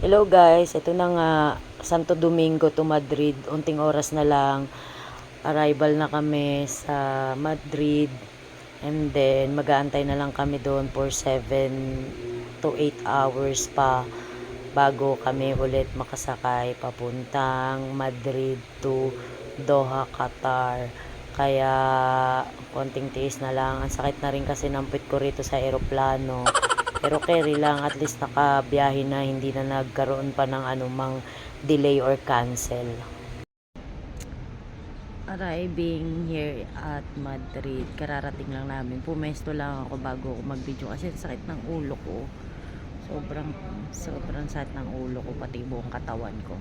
Hello guys, ito na nga Santo Domingo to Madrid. Unting oras na lang. Arrival na kami sa Madrid. And then mag-aantay na lang kami doon for 7 to 8 hours pa bago kami ulit makasakay papuntang Madrid to Doha, Qatar. Kaya konting tiis na lang. Ang sakit na rin kasi ng ko rito sa eroplano. Pero carry lang, at least nakabiyahe na, hindi na nagkaroon pa ng anumang delay or cancel. Arriving here at Madrid, kararating lang namin. Pumesto lang ako bago ako mag-video kasi sakit ng ulo ko. Sobrang, sobrang sakit ng ulo ko, pati buong katawan ko.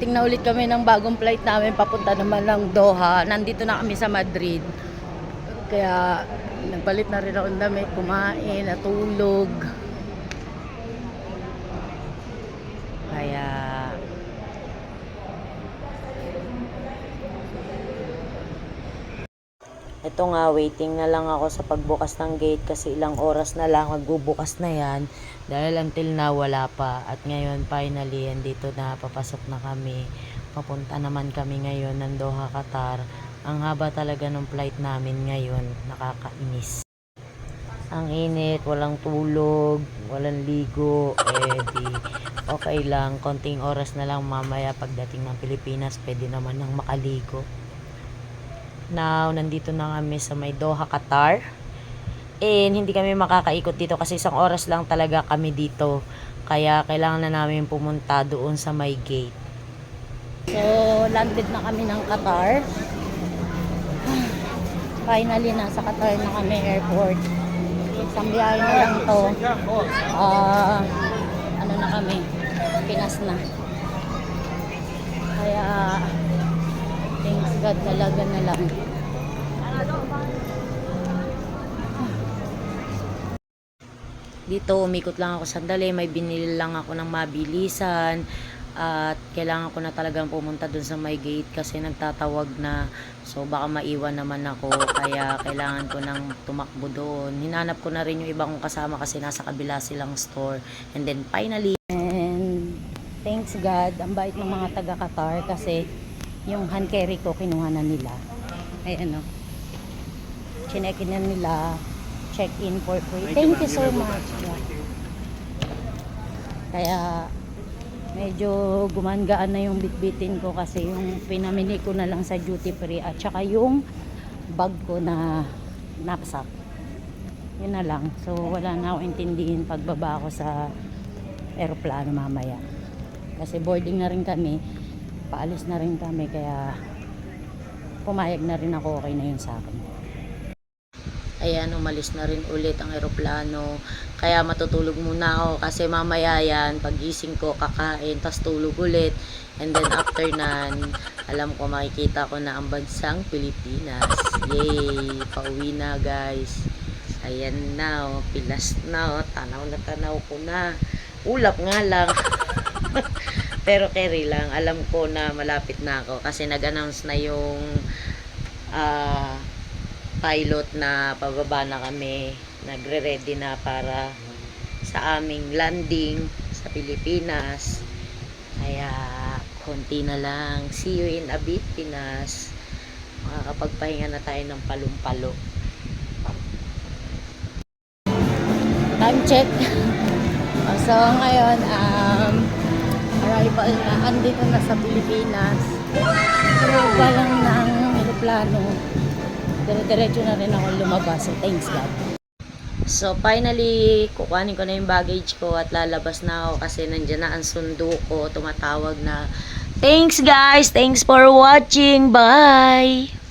Tingnan ulit kami ng bagong flight namin papunta naman ng Doha. Nandito na kami sa Madrid. Kaya nagpalit na rin ako ng damit, kumain, natulog. Kaya ito nga, waiting na lang ako sa pagbukas ng gate kasi ilang oras na lang magbubukas na yan. Dahil until na wala pa. At ngayon, finally, andito na, papasok na kami. Papunta naman kami ngayon ng Doha, Qatar. Ang haba talaga ng flight namin ngayon. Nakakainis. Ang init, walang tulog, walang ligo, eh di okay lang. Konting oras na lang mamaya pagdating ng Pilipinas, pwede naman nang makaligo. Now, nandito na kami sa may Doha, Qatar. And hindi kami makakaikot dito kasi isang oras lang talaga kami dito. Kaya kailangan na namin pumunta doon sa may gate. So, landed na kami ng Qatar. Finally, nasa Qatar na kami airport. Isang na lang to. Ah, ano na kami, Pinas na. Kaya, thanks God talaga na lang. Dito, umikot lang ako sandali. May binili lang ako ng mabilisan. At kailangan ko na talagang pumunta dun sa my gate kasi nagtatawag na. So, baka maiwan naman ako. Kaya kailangan ko nang tumakbo doon. Hinanap ko na rin yung ibang kong kasama kasi nasa kabila silang store. And then, finally, and thanks God, ang bait ng mga taga Qatar kasi yung hand carry ko kinuha na nila. Ay ano, chinekin na nila, check-in for free. Thank you so much. Yeah. Kaya medyo gumangaan na yung bitbitin ko kasi yung pinamili ko na lang sa duty free at saka yung bag ko na knapsack. Yun na lang. So wala na ako intindihin pagbaba ko sa aeroplano mamaya. Kasi boarding na rin kami. Paalis na rin kami kaya pumayag na rin ako okay na yun sa akin. Ayan, umalis na rin ulit ang eroplano. Kaya matutulog muna ako kasi mamaya yan, pagising ko, kakain, tas tulog ulit. And then after nan, alam ko makikita ko na ang bansang Pilipinas. Yay! Pauwi na guys. Ayan na, oh, pilas na, oh. tanaw na tanaw ko na. Ulap nga lang. Pero carry lang, alam ko na malapit na ako kasi nag-announce na yung ah pilot na pababa na kami. Nagre-ready na para sa aming landing sa Pilipinas. Kaya konti na lang. See you in a bit Pinas. Makakapagpahinga na tayo ng palumpalo. Time check. So ngayon um, arrival na. Andito na sa Pilipinas. Pa lang ng aeroplano dire-diretso na rin ako lumabas. So, thanks God. So, finally, kukuhanin ko na yung baggage ko at lalabas na ako kasi nandyan na ang sundo ko. Tumatawag na, Thanks guys! Thanks for watching! Bye!